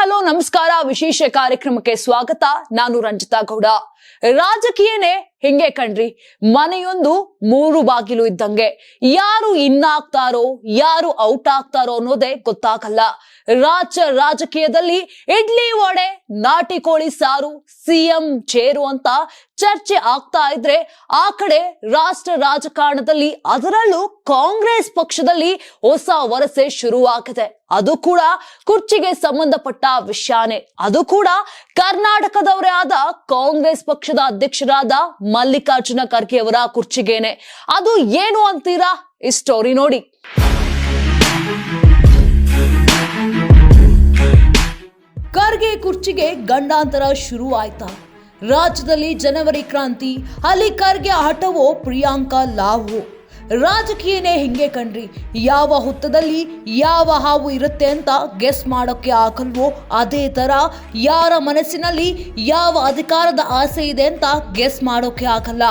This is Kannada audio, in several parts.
ಹಲೋ ನಮಸ್ಕಾರ. ವಿಶೇಷ ಕಾರ್ಯಕ್ರಮಕ್ಕೆ ಸ್ವಾಗತ. ನಾನು ರಂಜಿತಾ ಗೌಡ. ರಾಜಕೀಯನೇ ಹಿಂಗೆ ಕಣ್ರಿ? ಮನೆಯೊಂದು ಮೂರು ಬಾಗಿಲು ಇದ್ದಂಗೆ. ಯಾರು ಇನ್ ಆಗ್ತಾರೋ, ಯಾರು ಔಟ್ ಆಗ್ತಾರೋ ಅನ್ನೋದೇ ಗೊತ್ತಾಗಲ್ಲ. ರಾಜ್ಯ ರಾಜಕೀಯದಲ್ಲಿ ಇಡ್ಲಿ ವಡೆ, ನಾಟಿ ಕೋಳಿ ಸಾರು, ಸಿಎಂ ಚೇರು ಅಂತ ಚರ್ಚೆ ಆಗ್ತಾ ಇದ್ರೆ ಆ ಕಡೆ ರಾಷ್ಟ್ರ ರಾಜಕಾರಣದಲ್ಲಿ ಅದರಲ್ಲೂ ಕಾಂಗ್ರೆಸ್ ಪಕ್ಷದಲ್ಲಿ ಹೊಸ ವರಸೆ ಶುರುವಾಗಿದೆ. ಅದು ಕೂಡ ಕುರ್ಚಿಗೆ ಸಂಬಂಧಪಟ್ಟ ವಿಷಯನೇ. ಅದು ಕೂಡ ಕರ್ನಾಟಕದವರೇ ಆದ ಕಾಂಗ್ರೆಸ್ ಪಕ್ಷದ ಅಧ್ಯಕ್ಷರಾದ ಮಲ್ಲಿಕಾರ್ಜುನ ಖರ್ಗೆ ಅವರ ಕುರ್ಚಿಗೇನೆ. ಅದು ಏನು ಅಂತೀರಾ? ಈ ಸ್ಟೋರಿ ನೋಡಿ. ಖರ್ಗೆ ಕುರ್ಚಿಗೆ ಗಂಡಾಂತರ ಶುರು ಆಯ್ತಾ ರಾಜ್ಯದಲ್ಲಿ ಜನವರಿ ಕ್ರಾಂತಿ, ಅಲ್ಲಿ ಖರ್ಗೆ ಆಟವೋ ಪ್ರಿಯಾಂಕಾ ಲಾವು ರಾಜಕೀಯನೇ ಹಿಂಗೆ ಕಣ್ರಿ. ಯಾವ ಹುತ್ತದಲ್ಲಿ ಯಾವ ಹಾವು ಇರುತ್ತೆ ಅಂತ ಗೆಸ್ ಮಾಡೋಕ್ಕೆ ಆಗಲ್ವೋ ಅದೇ ಥರ ಯಾರ ಮನಸ್ಸಿನಲ್ಲಿ ಯಾವ ಅಧಿಕಾರದ ಆಸೆ ಇದೆ ಅಂತ ಗೆಸ್ ಮಾಡೋಕ್ಕೆ ಆಗಲ್ಲ.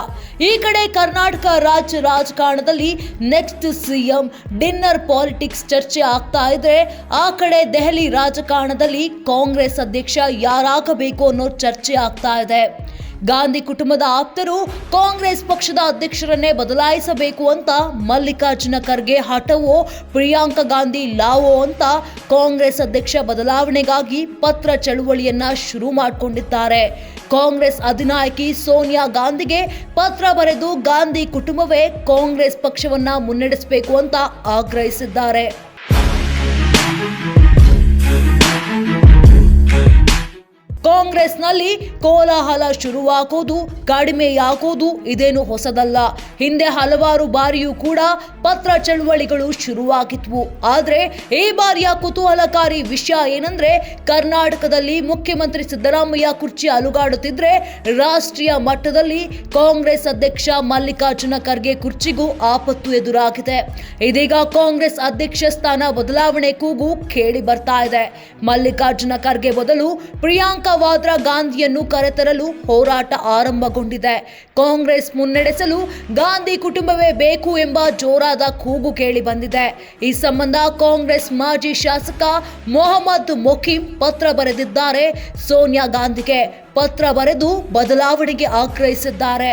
ಈ ಕಡೆ ಕರ್ನಾಟಕ ರಾಜ್ಯ ರಾಜಕಾರಣದಲ್ಲಿ ನೆಕ್ಸ್ಟ್ ಸಿಎಂ ಡಿನ್ನರ್ ಪಾಲಿಟಿಕ್ಸ್ ಚರ್ಚೆ ಆಗ್ತಾ ಇದ್ರೆ ಆ ಕಡೆ ದೆಹಲಿ ರಾಜಕಾರಣದಲ್ಲಿ ಕಾಂಗ್ರೆಸ್ ಅಧ್ಯಕ್ಷ ಯಾರಾಗಬೇಕು ಅನ್ನೋ ಚರ್ಚೆ ಆಗ್ತಾ ಇದೆ. ಗಾಂಧಿ ಕುಟುಂಬದ ಆಪ್ತರು ಕಾಂಗ್ರೆಸ್ ಪಕ್ಷದ ಅಧ್ಯಕ್ಷರನ್ನೇ ಬದಲಾಯಿಸಬೇಕು ಅಂತ ಮಲ್ಲಿಕಾರ್ಜುನ ಖರ್ಗೆ, ಹಠವೋ, ಪ್ರಿಯಾಂಕಾ ಗಾಂಧಿ, ಲಾವೋ ಅಂತ ಕಾಂಗ್ರೆಸ್ ಅಧ್ಯಕ್ಷ ಬದಲಾವಣೆಗಾಗಿ ಪತ್ರ ಚಳುವಳಿಯನ್ನ ಶುರು ಮಾಡಿಕೊಂಡಿದ್ದಾರೆ. ಕಾಂಗ್ರೆಸ್ ಅಧಿನಾಯಕಿ ಸೋನಿಯಾ ಗಾಂಧಿಗೆ ಪತ್ರ ಬರೆದು ಗಾಂಧಿ ಕುಟುಂಬವೇ ಕಾಂಗ್ರೆಸ್ ಪಕ್ಷವನ್ನ ಮುನ್ನಡೆಸಬೇಕು ಅಂತ ಆಗ್ರಹಿಸಿದ್ದಾರೆ. ಕಾಂಗ್ರೆಸ್ನಲ್ಲಿ ಕೋಲಾಹಲ ಶುರುವಾಗೋದು, ಕಡಿಮೆಯಾಗೋದು ಇದೇನು ಹೊಸದಲ್ಲ. ಹಿಂದೆ ಹಲವಾರು ಬಾರಿಯೂ ಕೂಡ ಪತ್ರ ಚಳವಳಿಗಳು ಶುರುವಾಗಿದ್ವು. ಆದ್ರೆ ಈ ಬಾರಿಯ ಕುತೂಹಲಕಾರಿ ವಿಷಯ ಏನಂದ್ರೆ, ಕರ್ನಾಟಕದಲ್ಲಿ ಮುಖ್ಯಮಂತ್ರಿ ಸಿದ್ದರಾಮಯ್ಯ ಕುರ್ಚಿ ಅಲುಗಾಡುತ್ತಿದ್ರೆ ರಾಷ್ಟ್ರೀಯ ಮಟ್ಟದಲ್ಲಿ ಕಾಂಗ್ರೆಸ್ ಅಧ್ಯಕ್ಷ ಮಲ್ಲಿಕಾರ್ಜುನ ಖರ್ಗೆ ಕುರ್ಚಿಗೂ ಆಪತ್ತು ಎದುರಾಗಿದೆ. ಇದೀಗ ಕಾಂಗ್ರೆಸ್ ಅಧ್ಯಕ್ಷ ಸ್ಥಾನ ಬದಲಾವಣೆ ಕೂಗು ಕೇಳಿ ಬರ್ತಾ ಇದೆ. ಮಲ್ಲಿಕಾರ್ಜುನ ಖರ್ಗೆ ಬದಲು ಪ್ರಿಯಾಂಕಾ ವಾದ್ರಾ ಗಾಂಧಿಯನ್ನು ಕರೆತರಲು ಹೋರಾಟ ಆರಂಭಗೊಂಡಿದೆ. ಕಾಂಗ್ರೆಸ್ ಮುನ್ನಡೆಸಲು ಗಾಂಧಿ ಕುಟುಂಬವೇ ಬೇಕು ಎಂಬ ಜೋರಾದ ಕೂಗು ಕೇಳಿ ಬಂದಿದೆ. ಈ ಸಂಬಂಧ ಕಾಂಗ್ರೆಸ್ ಮಾಜಿ ಶಾಸಕ ಮೊಹಮ್ಮದ್ ಮೊಕೀಂ ಪತ್ರ ಬರೆದಿದ್ದಾರೆ ಸೋನಿಯಾ ಗಾಂಧಿಗೆ. ಪತ್ರ ಬರೆದು ಬದಲಾವಣೆಗೆ ಆಗ್ರಹಿಸಿದ್ದಾರೆ.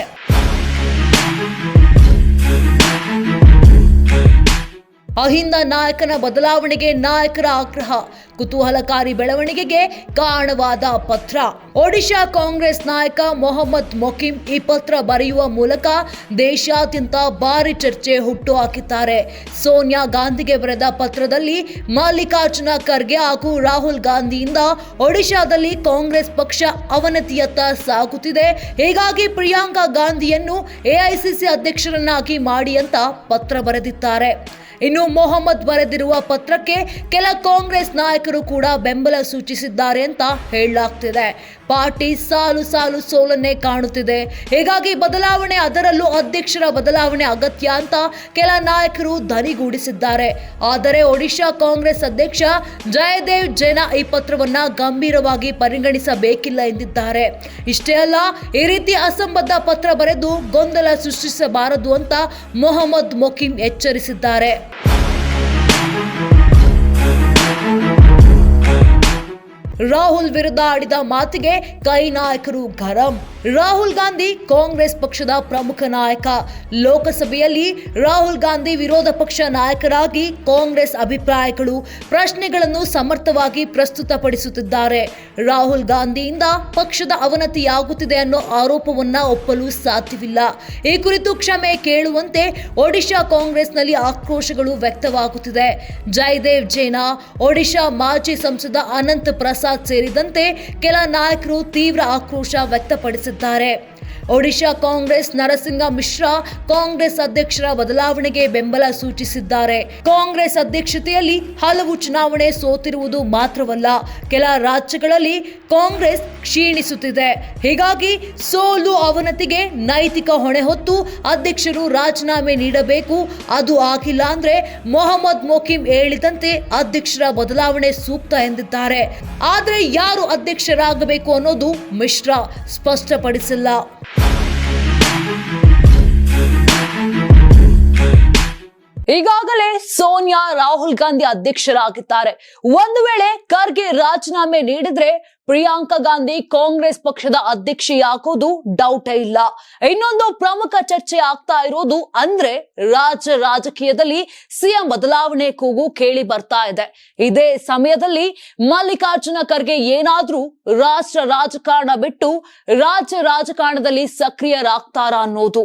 ಅಹಿಂದ ನಾಯಕನ ಬದಲಾವಣೆಗೆ ನಾಯಕರ ಆಗ್ರಹ, ಕುತೂಹಲಕಾರಿ ಬೆಳವಣಿಗೆಗೆ ಕಾರಣವಾದ ಪತ್ರ. ಒಡಿಶಾ ಕಾಂಗ್ರೆಸ್ ನಾಯಕ ಮೊಹಮ್ಮದ್ ಮೊಕಿಂ ಈ ಪತ್ರ ಬರೆಯುವ ಮೂಲಕ ದೇಶಾದ್ಯಂತ ಭಾರಿ ಚರ್ಚೆ ಹುಟ್ಟು ಹಾಕಿದ್ದಾರೆ. ಸೋನಿಯಾ ಗಾಂಧಿಗೆ ಬರೆದ ಪತ್ರದಲ್ಲಿ ಮಲ್ಲಿಕಾರ್ಜುನ ಖರ್ಗೆ ಹಾಗೂ ರಾಹುಲ್ ಗಾಂಧಿಯಿಂದ ಒಡಿಶಾದಲ್ಲಿ ಕಾಂಗ್ರೆಸ್ ಪಕ್ಷ ಅವನತಿಯತ್ತ ಸಾಗುತ್ತಿದೆ. ಹೀಗಾಗಿ ಪ್ರಿಯಾಂಕಾ ಗಾಂಧಿಯನ್ನು ಎಐಸಿಸಿ ಅಧ್ಯಕ್ಷರನ್ನಾಗಿ ಮಾಡಿ ಅಂತ ಪತ್ರ ಬರೆದಿದ್ದಾರೆ. ಇನ್ನು ಮೊಹಮ್ಮದ್ ಬರೆದಿರುವ ಪತ್ರಕ್ಕೆ ಕೆಲ ಕಾಂಗ್ರೆಸ್ ನಾಯಕರು ಕೂಡ ಬೆಂಬಲ ಸೂಚಿಸಿದ್ದಾರೆ ಅಂತ ಹೇಳಲಾಗ್ತಿದೆ. ಪಾರ್ಟಿ ಸಾಲು ಸಾಲು ಸೋಲನ್ನೇ ಕಾಣುತ್ತಿದೆ. ಹೀಗಾಗಿ ಬದಲಾವಣೆ ಅದರಲ್ಲೂ ಅಧ್ಯಕ್ಷರ ಬದಲಾವಣೆ ಅಗತ್ಯ ಅಂತ ಕೆಲ ನಾಯಕರು ಧನಿಗೂಡಿಸಿದ್ದಾರೆ ಆದರೆ ಒಡಿಶಾ ಕಾಂಗ್ರೆಸ್ ಅಧ್ಯಕ್ಷ ಜಯದೇವ್ ಜೈನ ಈ ಪತ್ರವನ್ನ ಗಂಭೀರವಾಗಿ ಪರಿಗಣಿಸಬೇಕಿಲ್ಲ ಎಂದಿದ್ದಾರೆ. ಇಷ್ಟೇ ಅಲ್ಲ, ಈ ರೀತಿ ಅಸಂಬದ್ಧ ಪತ್ರ ಬರೆದು ಗೊಂದಲ ಸೃಷ್ಟಿಸಬಾರದು ಅಂತ ಮೊಹಮ್ಮದ್ ಮೊಕಿಂ ಎಚ್ಚರಿಸಿದ್ದಾರೆ. ರಾಹುಲ್ ವಿರುದ್ಧ ಆಡಿದ ಮಾತಿಗೆ ಕೈ ನಾಯಕರು ಗರಂ. ರಾಹುಲ್ ಗಾಂಧಿ ಕಾಂಗ್ರೆಸ್ ಪಕ್ಷದ ಪ್ರಮುಖ ನಾಯಕ. ಲೋಕಸಭೆಯಲ್ಲಿ ರಾಹುಲ್ ಗಾಂಧಿ ವಿರೋಧ ಪಕ್ಷ ನಾಯಕರಾಗಿ ಕಾಂಗ್ರೆಸ್ ಅಭಿಪ್ರಾಯಗಳು, ಪ್ರಶ್ನೆಗಳನ್ನು ಸಮರ್ಥವಾಗಿ ಪ್ರಸ್ತುತಪಡಿಸುತ್ತಿದ್ದಾರೆ. ರಾಹುಲ್ ಗಾಂಧಿಯಿಂದ ಪಕ್ಷದ ಅವನತಿಯಾಗುತ್ತಿದೆ ಅನ್ನೋ ಆರೋಪವನ್ನ ಒಪ್ಪಲು ಸಾಧ್ಯವಿಲ್ಲ. ಈ ಕುರಿತು ಕ್ಷಮೆ ಕೇಳುವಂತೆ ಒಡಿಶಾ ಕಾಂಗ್ರೆಸ್ನಲ್ಲಿ ಆಕ್ರೋಶಗಳು ವ್ಯಕ್ತವಾಗುತ್ತಿದೆ. ಜಯದೇವ್ ಜೈನಾ, ಒಡಿಶಾ ಮಾಜಿ ಸಂಸದ ಅನಂತ್ ಪ್ರಸಾದ್ ಸೇರಿದಂತೆ ಕೆಲ ನಾಯಕರು ತೀವ್ರ ಆಕ್ರೋಶ ವ್ಯಕ್ತಪಡಿಸಿದ್ದಾರೆ. ತಿಳಿಸಿದ್ದಾರೆ ಒಡಿಶಾ ಕಾಂಗ್ರೆಸ್ ನರಸಿಂಹ ಮಿಶ್ರಾ ಕಾಂಗ್ರೆಸ್ ಅಧ್ಯಕ್ಷರ ಬದಲಾವಣೆಗೆ ಬೆಂಬಲ ಸೂಚಿಸಿದ್ದಾರೆ. ಕಾಂಗ್ರೆಸ್ ಅಧ್ಯಕ್ಷತೆಯಲ್ಲಿ ಹಲವು ಚುನಾವಣೆ ಸೋತಿರುವುದು ಮಾತ್ರವಲ್ಲ, ಕೆಲ ರಾಜ್ಯಗಳಲ್ಲಿ ಕಾಂಗ್ರೆಸ್ ಕ್ಷೀಣಿಸುತ್ತಿದೆ. ಹೀಗಾಗಿ ಸೋಲು ಅವನತಿಗೆ ನೈತಿಕ ಹೊಣೆ ಹೊತ್ತು ಅಧ್ಯಕ್ಷರು ರಾಜೀನಾಮೆ ನೀಡಬೇಕು, ಅದು ಆಗಿಲ್ಲ ಅಂದ್ರೆ ಮೊಹಮ್ಮದ್ ಮೊಕಿಂ ಹೇಳಿದಂತೆ ಅಧ್ಯಕ್ಷರ ಬದಲಾವಣೆ ಸೂಕ್ತ ಎಂದಿದ್ದಾರೆ. ಆದರೆ ಯಾರು ಅಧ್ಯಕ್ಷರಾಗಬೇಕು ಅನ್ನೋದು ಮಿಶ್ರಾ ಸ್ಪಷ್ಟಪಡಿಸಿಲ್ಲ. Bye. ಈಗಾಗಲೇ ಸೋನಿಯಾ ರಾಹುಲ್ ಗಾಂಧಿ ಅಧ್ಯಕ್ಷರಾಗಿದ್ದಾರೆ. ಒಂದು ವೇಳೆ ಖರ್ಗೆ ರಾಜೀನಾಮೆ ನೀಡಿದ್ರೆ ಪ್ರಿಯಾಂಕಾ ಗಾಂಧಿ ಕಾಂಗ್ರೆಸ್ ಪಕ್ಷದ ಅಧ್ಯಕ್ಷೆಯಾಗೋದು ಡೌಟ್ ಇಲ್ಲ. ಇನ್ನೊಂದು ಪ್ರಮುಖ ಚರ್ಚೆ ಆಗ್ತಾ ಇರೋದು ಅಂದ್ರೆ ರಾಜ್ಯ ರಾಜಕೀಯದಲ್ಲಿ ಸಿಎಂ ಬದಲಾವಣೆ ಕೂಗು ಕೇಳಿ ಬರ್ತಾ ಇದೆ. ಇದೇ ಸಮಯದಲ್ಲಿ ಮಲ್ಲಿಕಾರ್ಜುನ ಖರ್ಗೆ ಏನಾದ್ರೂ ರಾಷ್ಟ್ರ ರಾಜಕಾರಣ ಬಿಟ್ಟು ರಾಜ್ಯ ರಾಜಕಾರಣದಲ್ಲಿ ಸಕ್ರಿಯರಾಗ್ತಾರಾ ಅನ್ನೋದು.